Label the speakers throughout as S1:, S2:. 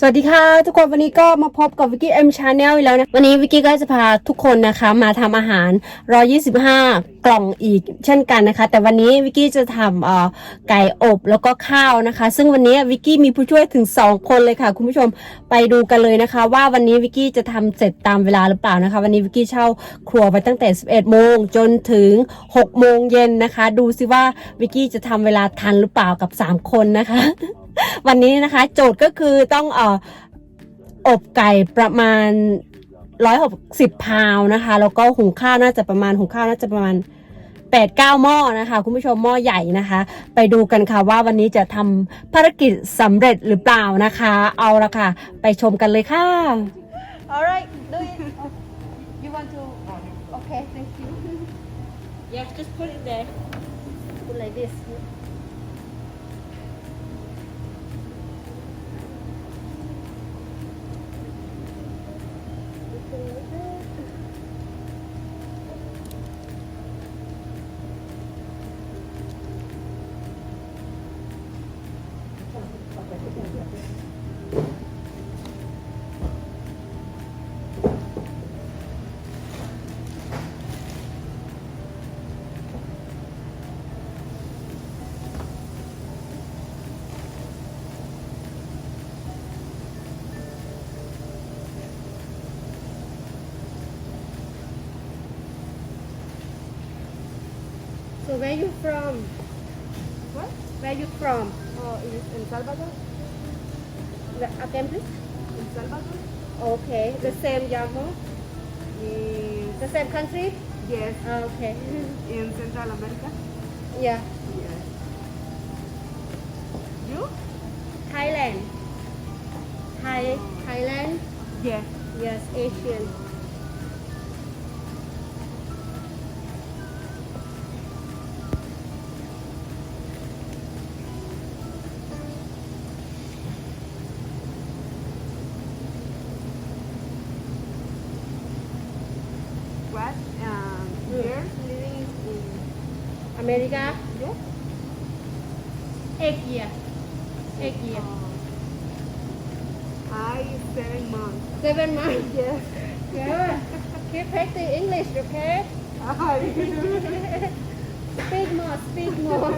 S1: สวัสดีค่ะ ทุกคนวันนี้ก็มาพบกับวิกกี้เอ็มชาแนลอีกแล้วนะวันนี้วิกกี้ก็จะพาทุกคนนะคะมาทำอาหาร 125 กล่องอีกเช่นกันนะคะ แต่วันนี้วิกกี้จะทำเอ่อไก่อบแล้วก็ข้าวนะคะ ซึ่งวันนี้วิกกี้มีผู้ช่วยถึง 2 คนเลยค่ะ คุณผู้ชมไปดูกันเลยนะคะ ว่าวันนี้วิกกี้จะทำเสร็จตามเวลาหรือเปล่านะคะ วันนี้วิกกี้เช่าครัวไปตั้งแต่ 11โมงจนถึง 6 โมงเย็นนะคะ ดูซิว่าวิกกี้จะทำเวลาทันหรือเปล่ากับ 3 คนนะคะ วันนี้นะคะ โจทย์ก็คือต้องเอ่ออบไก่ประมาณร้อยหกสิบพาวนะคะ แล้วก็หุงข้าวน่าจะประมาณหุงข้าวน่าจะประมาณแปดเก้าหม้อนะคะ คุณผู้ชมหม้อใหญ่นะคะ ไปดูกันค่ะว่าวันนี้จะทำภารกิจสำเร็จหรือเปล่านะคะ เอาละค่ะ ไปชมกันเลยค่ะ
S2: Alright, do it. Oh, you want to? Okay, thank you.
S1: Yes just put it there
S2: Put like this. Okay. So where you from?
S3: What?
S2: Where you from?
S3: Oh, in, in Salvador?
S2: The- Again, please.
S3: In Salvador?
S2: Okay, the same Yahoo,
S3: In,
S2: the same country.
S3: yes, ah,
S2: Okay.
S3: in Central America.
S2: yeah,
S3: Yes. You?
S2: Thailand. Thai, Thailand.
S3: Yes.
S2: Yes, Asian.
S3: What? Um, years living in,
S2: America.
S3: yes?
S2: Eight year. Eight year.
S3: I seven months.
S2: Seven months.
S3: Yes.
S2: Yeah. Keep practicing English, okay? Speak more, speak more.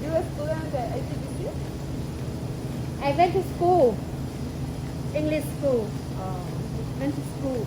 S3: you a student at ITBC?
S2: I went to school. English school.
S3: Uh,
S2: oh. To school.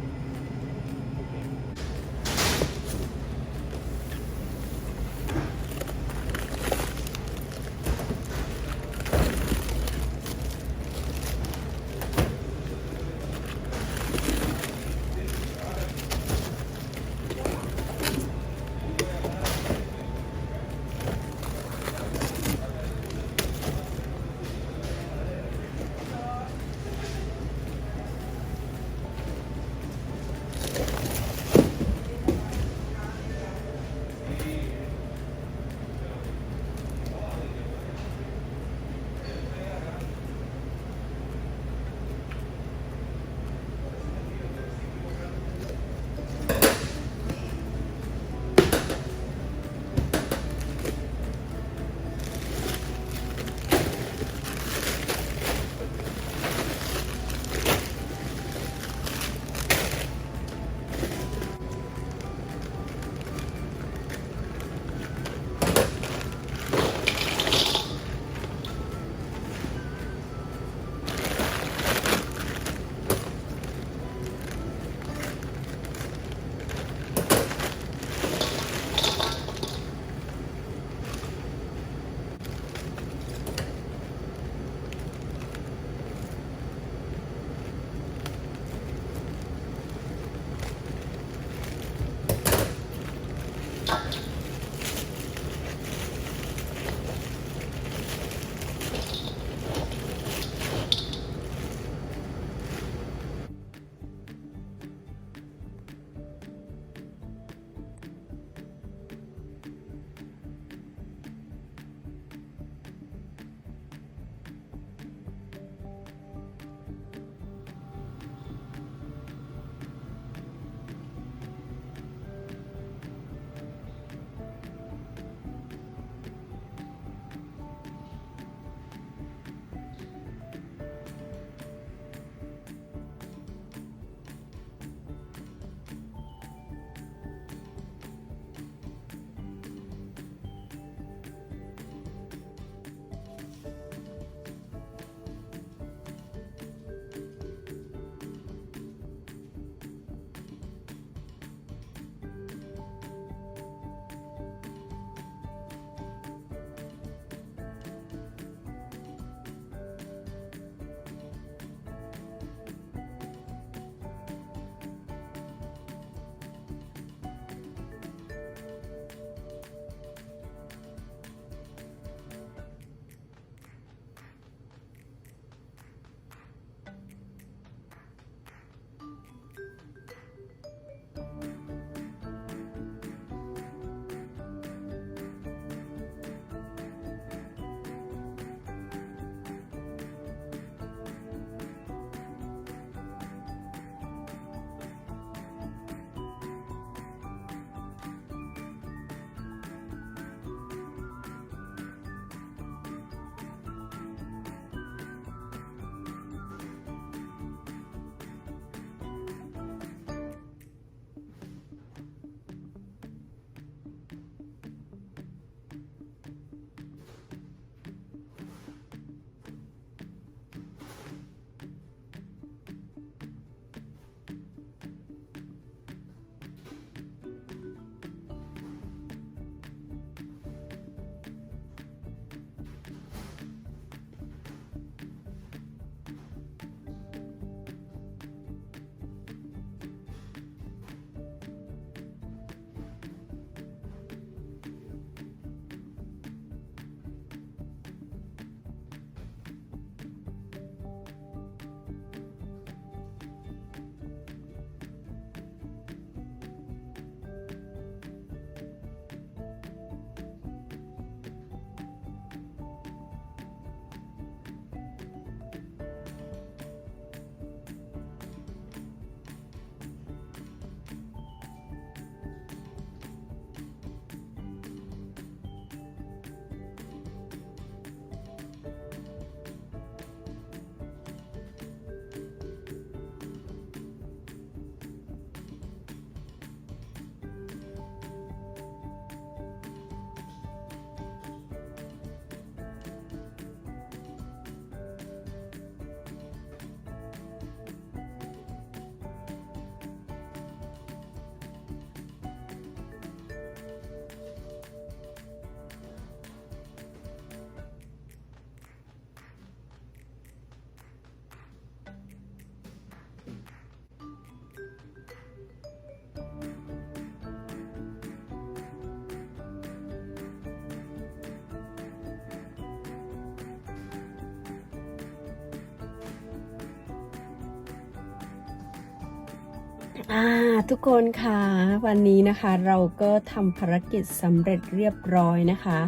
S1: ทุกคนค่ะวันนี้นะคะเราก็ทำภารกิจสำเร็จเรียบร้อยนะคะ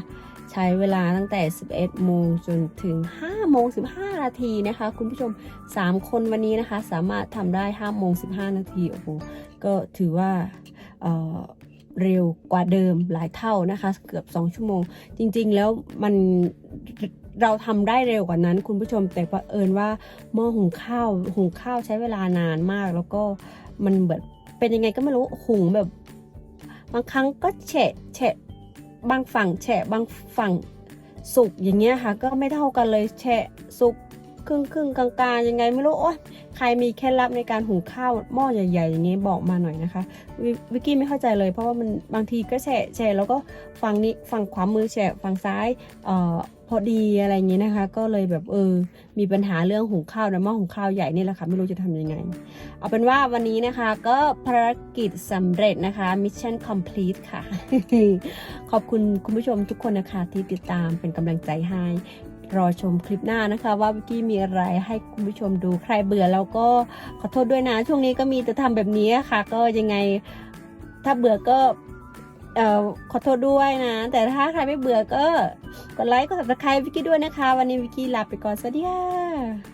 S1: ใช้เวลาตั้งแต่ 11 โมงจนถึง 5 โมง 15 นาทีนะคะ คุณผู้ชม 3 คนวันนี้นะคะ สามารถทำได้ 5 โมง 15 นาทีโอ้โหก็ถือว่าเเร็วกว่าเดิมหลายเท่านะคะ เกือบ 2 ชั่วโมง จริงๆแล้วมันเราทำได้เร็วกว่านั้นคุณผู้ชมแต่ประเอิญว่าหม้อหุงข้าวหุงข้าวใช้เวลานานมาก แล้วก็ มันแบบเป็นยังไงก็ไม่รู้หุงแบบ บางครั้งก็แฉะแฉะบางฝั่งแฉะบางฝั่งสุกอย่างเงี้ยค่ะ ก็ไม่เท่ากันเลยแฉะสุกครึ่งครึ่งกลางๆยังไงไม่รู้โอ๊ยใครมีเคล็ดลับในการหุงข้าวหม้อใหญ่ๆ อย่างนี้บอกมาหน่อยนะคะววิกกี้ไม่เข้าใจเลยเพราะว่ามันบางทีก็แฉะแฉะแล้วก็ฝั่งนี้ฝั่งขวามือแฉะฝั่งซ้ายเอ่อ อดีอะไรอย่างนี้นะคะ ก็เลยแบบเออ มีปัญหาเรื่องหุงข้าวในหม้อหุงข้าวใหญ่นี่แหละค่ะ ไม่รู้จะทำยังไง เอาเป็นว่าวันนี้นะคะก็ภารกิจสำเร็จนะคะ Mission Complete ค่ะ ขอบคุณคุณผู้ชมทุกคนนะคะที่ติดตามเป็นกำลังใจให้รอชมคลิปหน้านะคะ ว่าวิกกี้มีอะไรให้คุณผู้ชมดูใครเบื่อแล้วก็ขอโทษด้วยนะ ช่วงนี้ก็มีแต่ทำแบบนี้ค่ะ ก็ยังไงถ้าเบื่อก็ เอ่อขอโทษด้วยนะ แต่ถ้าใครไม่เบื่อก็ กดไลค์กด subscribe วิกกี้ด้วยนะคะ วันนี้วิกกี้ลาไปก่อน สวัสดีค่ะ